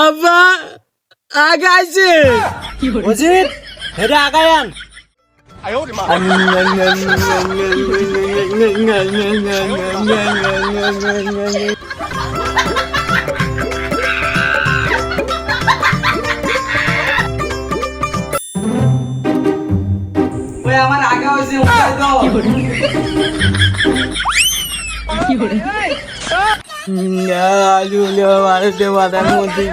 আব্বা আগাইছে অজিত হেরে আগায়ান আমার আগা হইছে উঠাই দাও। ভারতে মাথার মধ্যে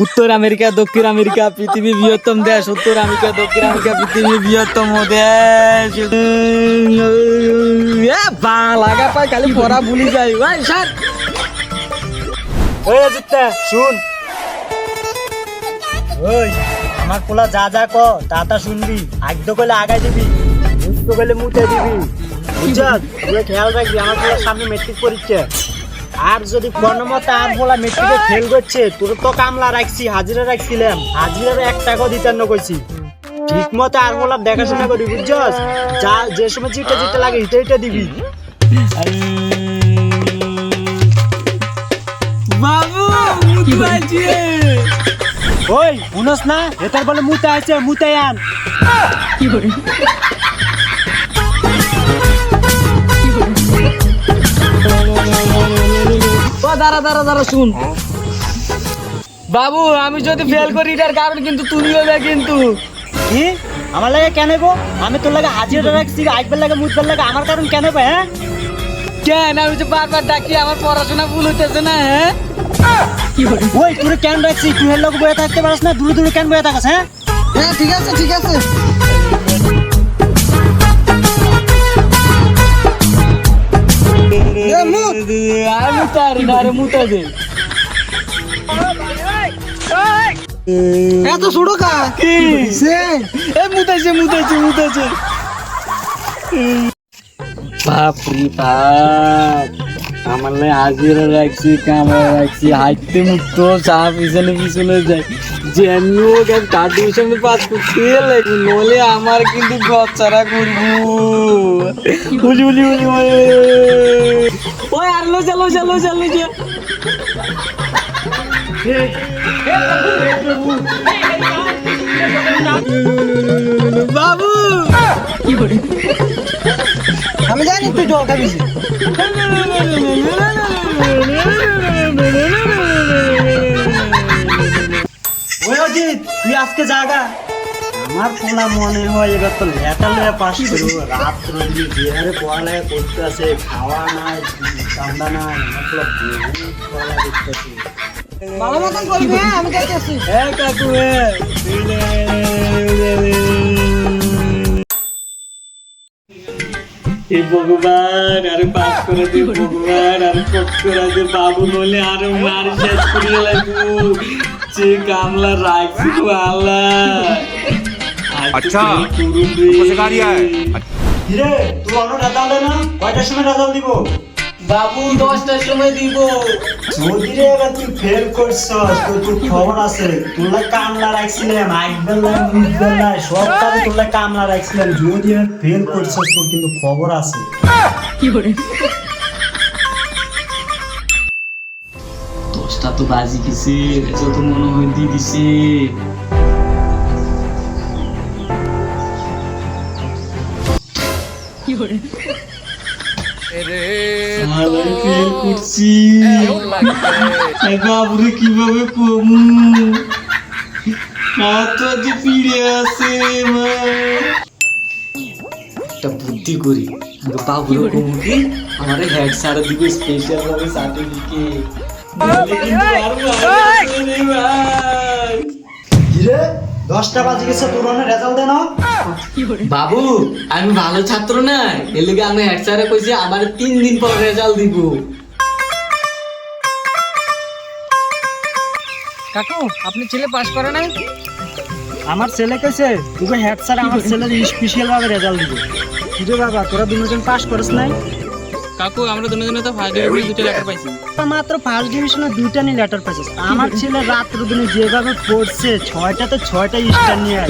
উত্তর আমেরিকা, দক্ষিণ আমেরিকা পৃথিবীর বৃহত্তম দেশ। উত্তর আমেরিকা, দক্ষিণ আমেরিকা পৃথিবীর বৃহত্তম দেশ। লাগা পায় খালি পড়া ভুলি যাই। ভাই স্যার। ওই শুন। ওই। আমার পোলা যা যা ক তা তা শুনবি। আগদ কইলে আগাই দিবি মুক্ত কইলে মুতে দিবি। বুঝছ? তুই খেয়াল রাখবি আমার পোলার সামনে মেট্রিক পরীক্ষা। আর যদি কোনো মতে আর বলা মেট্রিকে ফেল করছে তোর তো কামলা রাখছি হাজিরা রাখছিলাম। হাজিরার এক টাকাও দিতে না কইছি। ঠিক মতো আর বলার দেখাশোনা করি বুঝছস যা যে সময় যেটা যেটা লাগে এটা এটা দিবি। বাবু মুতি পাইছে ওই উনস না? এটার বলে মুতে আছে মুতে আন ও দাঁড়া দাঁড়া দাঁড়া শুন। বাবু আমি যদি ফেল করি এটার কারণ কিন্তু তুমি হবে কিন্তু। কি? আমার লাগে কেন গো? আমি তোর লাগে হাজিরা রাখছি আইবার লাগে মুতবার লাগে আমার কারণ কেন হ্যাঁ? কেন আমি তো বারবার ডাকি আমার পড়াশোনা ভুল হইতেছে না হ্যাঁ? ওই তুই কেন রাখছি তুই এর লোক বয়ে থাকতে পারিস না দূরে দূরে কেন বয়ে থাকাস হ্যাঁ? হ্যাঁ ঠিক আছে ঠিক আছে। আমি তারি না রে মুতা দে এত ছোড়ো কা কি? সে? এ মুতাইছে মুতাইছে মুতাইছে বাপ আমার লাই হাজিরা রাখছি কামড়া রাখছি হাইতে মুক্ত, চা পিছনে পিছনে যায় যে আমি ওকে কাটির সঙ্গে পাস করতে লাগবে নলে আমার কিন্তু ছাড়া করব। উলি উলি উলি ওই, আর লো চলো চলো চলো বাবু! আমি জানি তুই জল খাবি ওই অজিত তুই আজকে জাগা আমার পোলা মনে হয় এবার তো লেটা লয়ে পাস করব রাত্র দিয়ে বিহারে পড়ালেখা করতে আছে খাওয়া নাই কান্দা নাই আমার পোলা বহুত পড়ালেখা করতেছে ভালো মতন করবি হ্যাঁ আমি যাইতেছি হ্যাঁ কাকু হ্যাঁ। হে ভগবান আরে পাস করে দে ভগবান আরে পট করে দে। বাবু নইলে আরও মার শেষ করে লাগু যে কামলা রাখছি তো আল্লাহ। আচ্ছা পুরো গাড়ি আয়। হিরে তুই অন্য রাজাল না? কয়টার সময় রাজাল দিব? বাবু দশটার সময় দিব। যদি এবার তুই ফেল করছস তোর তোর খবর আছে। তোলা কামলা রাখছিলাম সব কাজে তোলা কামলা রাখছিলাম। যদি ফেল করছস তোর কিন্তু খবর আছে। দশটা তো বাজি গেছে যত মনে হয় দিয়ে দিছে। আবার ফেল করছি। বাবুরে কীভাবে কমু? হাত যে পিড়ে আছে মা। একটা বুদ্ধি করি। বাবুরে কমু আমার হেড স্যার দিবে স্পেশাল ভাবে সার্টিফিকেট রে দশটা বাজে গেছে তোর অন্য রেজাল্ট দে না। বাবু আমি ভালো ছাত্র না। এর লিগে আমি হেড স্যারে কইছি আমার তিন দিন পর রেজাল্ট দিব। কাকু আপনি ছেলে পাস করে নাই? আমার ছেলে কইছে তোকে হেড স্যার আমার ছেলের স্পেশাল ভাবে রেজাল্ট দিবে। কিরে বাবা তোরা দুজন পাস করিস নাই? কাকু আমরা দুজনে তো ফার্স্ট ডিভিশনে দুটো লেটার পাইছি। মাত্র ফার্স্ট ডিভিশনে দুইটা নিয়ে লেটার পাইছিস আমার ছেলে দিনে যেভাবে পড়ছে ছয়টা তো ছয়টা স্টার নিয়ে।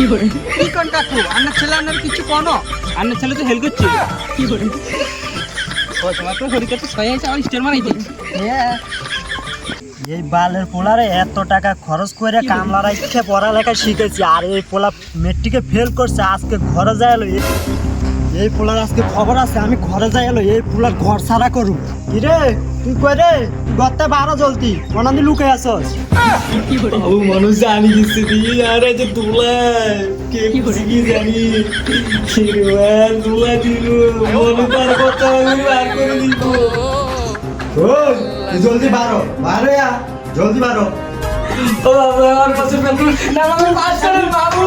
কি কোন কাকু? আপনার ছেলে আপনার কিছু কোনো? আপনার ছেলে তো হেল করছে। ও তোমার তো শরীরটা তো ছয় আছে আমার স্টার মারাই দিই এই বালের পোলারে এত টাকা খরচ করে কামলারা ইচ্ছে পড়ালেখা শিখেছি আর এই পোলা মেট্রিকে ফেল করছে আজকে ঘরে যায় এই- পোলার আজকে খবর আছে আমি ঘরে যাই এলো এই পোলা ঘর সারা করু কি রে তুই কই রে তুই ঘরতে বারো জলতি অনাদি লুকে আসস বাবু মানুষ জানি গেছে দিয়ে আর যে দুলাই কে কি জানি শিরওয়াল দুলা দিল মনে তার কথা আমি বার করে দিব ওই তুই জলদি বারো বারো যা জলদি বারো ও বাবা আমার কাছে পেট্রোল না করেন বাবু